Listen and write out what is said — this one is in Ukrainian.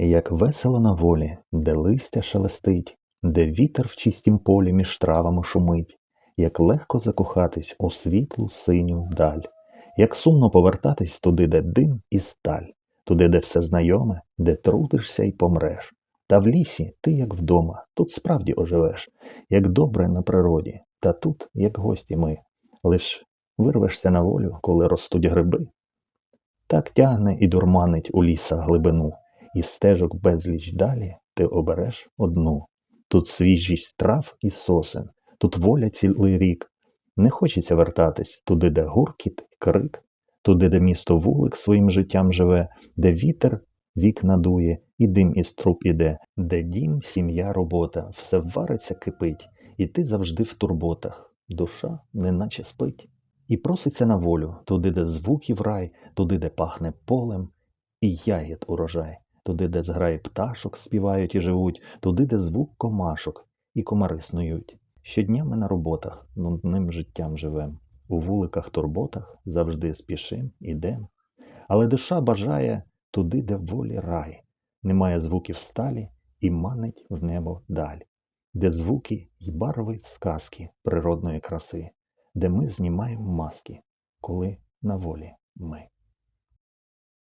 Як весело на волі, де листя шелестить, де вітер в чистім полі між травами шумить, як легко закохатись у світлу синю даль, як сумно повертатись туди, де дим і сталь, туди, де все знайоме, де трудишся й помреш. Та в лісі ти як вдома, тут справді оживеш, як добре на природі, та тут, як гості ми, лиш вирвешся на волю, коли ростуть гриби. Так тягне і дурманить у ліса глибину, і стежок безліч далі ти обереш одну. Тут свіжість трав і сосен, тут воля цілий рік. Не хочеться вертатись туди, де гуркіт, і крик, туди, де місто вулик своїм життям живе, де вітер вікна дує, і дим із труб іде, де дім, сім'я, робота, все вариться, кипить, і ти завжди в турботах, душа неначе спить. І проситься на волю, туди, де звуків рай, туди, де пахне полем, і ягід урожай, туди, де зграї пташок співають і живуть, туди, де звук комашок і комари снують. Щодня ми на роботах, нудним життям живем, у вуликах турботах завжди спішим, ідем. Але душа бажає туди, де волі рай, немає звуків сталі і манить в небо даль, де звуки й барви сказки природної краси, де ми знімаємо маски, коли на волі ми.